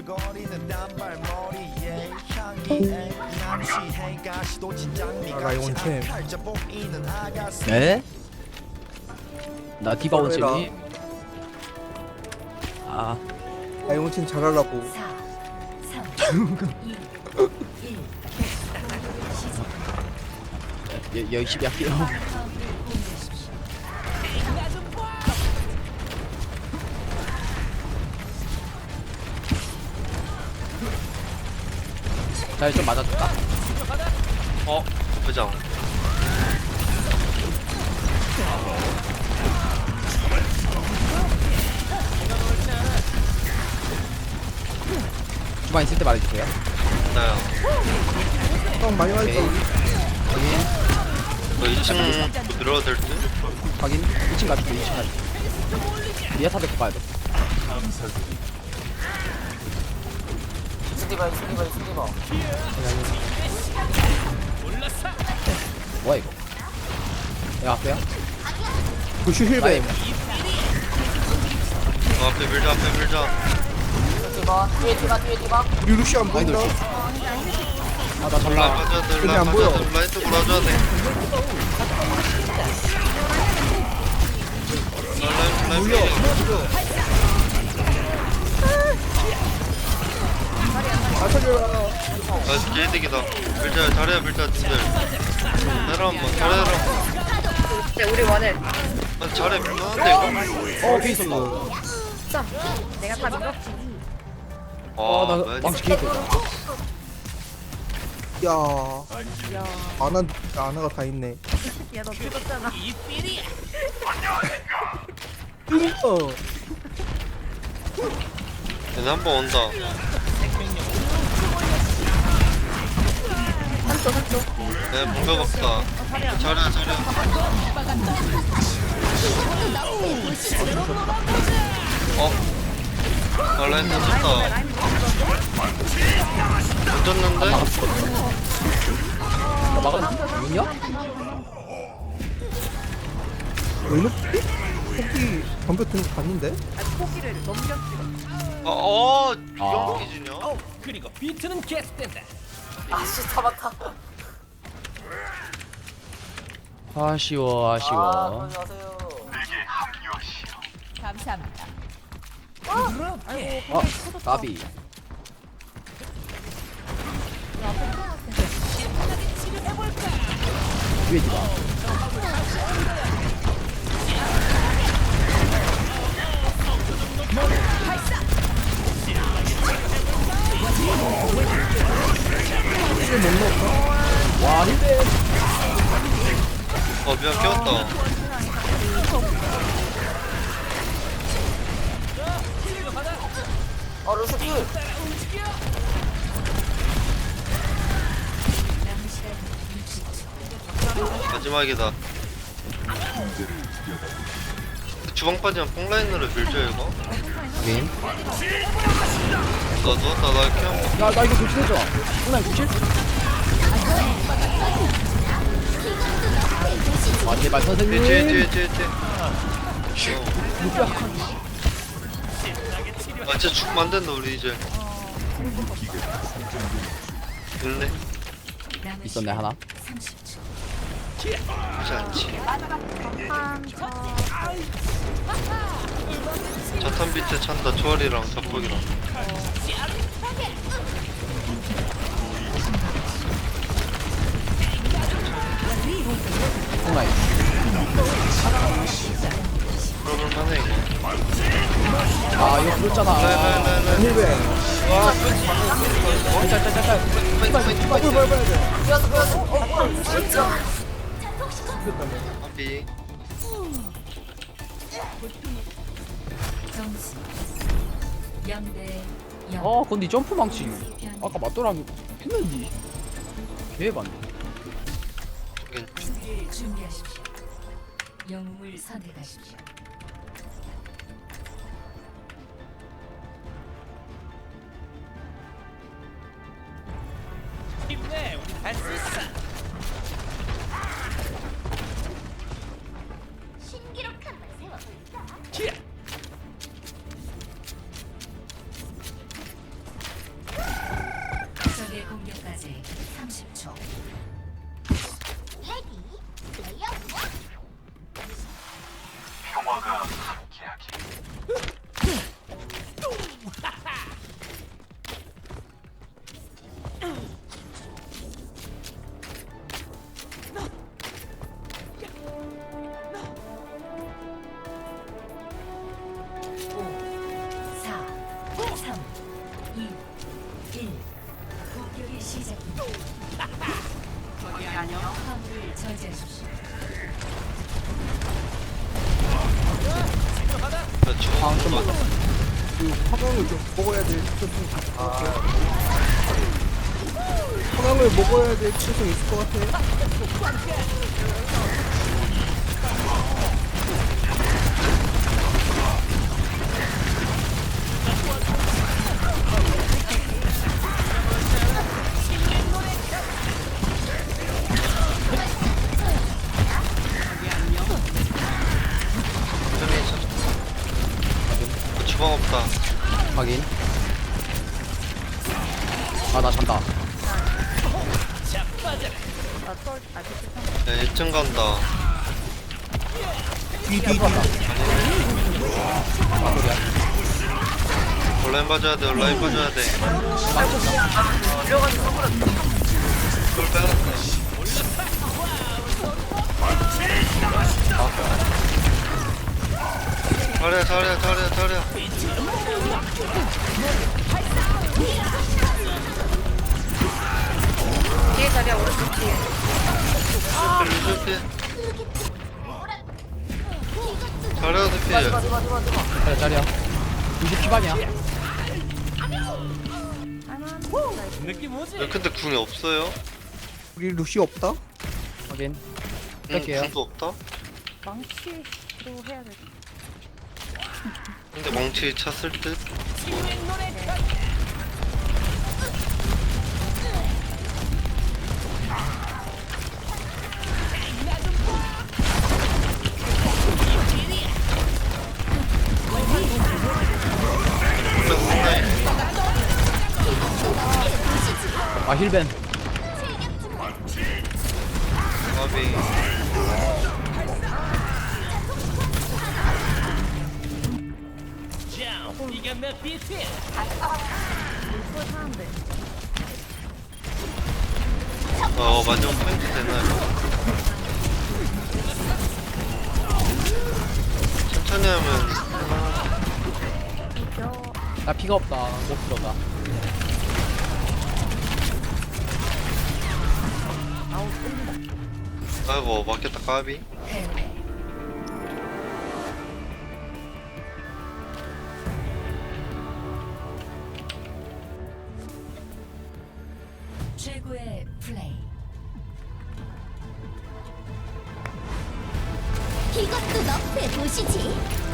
꿈틀거리는 단발머리에 향기에 남시해 가시도 진장미 아, 보이는 아가씨 네? 나 디바. 원챔이 아 아이온친 잘하려고 4, 3, 2, 1. 여, 열심히 할게요 자좀 맞아줄까? 어? 부장. 주방 있을 때 말해주세요. 나요 형 많이 많이 오케이. 확인 너 2층 들어가도 될 듯? 확인. 2층 가줄게 2층 가줄게. 리아타 데리고 가야 돼 뭐야 이거? 야 앞에야? 그 슈힐베 어, 앞에 밀자 앞에 밀자. 스티바 뒤에 디바 뒤에 디바. 우리 루시 안 보인다. 아이돌. 아나 라인 전라 빠져야 돼 여기 라인 안 보여. 빠져야 돼. 라인 쪽으로 와줘야 돼. 라인 라인 물려 필. 아아 개이득이다. 밀자 잘해 밀자 님들. 잘해 한번 잘해라 우리 원을 아 잘해 밀만한데 이거? 어 뒤에 있었다 써. 내가 다 밀었지. 어나 아 망치 개이크 야 야, 아나 아나가 다 있네. 야 너 죽었잖아. 어. 얘네 한 번 온다 한쪽 한쪽. 네 뭔가 없다 잘해 잘해 어? 아 라인 던졌다 던졌는데? 나 막았나? 있냐? 왜 이렇게 토끼 덤벼 든 봤는데 아, 포기를 넘겼지. 아, 어, 아. 이런 기준이야? 아씨 잡았다. 아쉬워 아 아쉬워. 그러지 마세요. 감사합니다. 어? 까비. 위에 디바 와 힘내 어, 미안, 깨웠다. 어 루스키 마지막이다. 주방 빠지면 뽕라인으로 밀죠, 이거? 윈나 누웠다, 나 이렇게 한 번. 야, 나 이거 교체해줘. 혼란 교체? 아, 제발 선생님. 뒤에, 뒤에, 뒤에, 뒤에. 아, 진짜 죽으면 안 된다, 우리 이제. 될래? 있었네, 하나. 그렇지. 자탄 빛에 찬다, 초월이랑 이거. 아, 이거 그렇잖아. 네네네네. 힐베 짤짤짤짤. 빨리 빨리 빨리 돼 뛰어서 뛰어서 어 진짜 한비. 점수 0대 0. 어, 근데 이 점프 망치. 아까 맞더라고. 했는지. 하긴. 수비를 준비하십시오. 영웅을 선택하십시오. 저지하십시오. 그 화강을 좀 먹어야 돼. 최소 화강을 먹어야 돼. 최소 있을 것 같아. 천 확인. 아, 나 잔다. 야 1층 간다. 아, 소리야. 온라인 봐줘야 돼 온라인 봐줘야 돼 이래가지고 잘해 잘해 잘해 잘해 뒤에 자리야, 오른쪽 뒤에. 루즈피 잘해 루즈피 누가, 누가, 누가, 누가. 자리야 자리야 20 피반이야 야, 근데 궁이 없어요? 우리 루시 없다. 확인 응 뺄게요 궁도 없다? 망치로 해야 돼. 근데 망치 찼을 듯? 아 힐벤 가비 물풀 사는데. 어 마지막 포인트 되나요? 천천히 하면. 나 피가 없다 못 들어가 아이고 맞겠다 까비 이것도 너프해 보시지.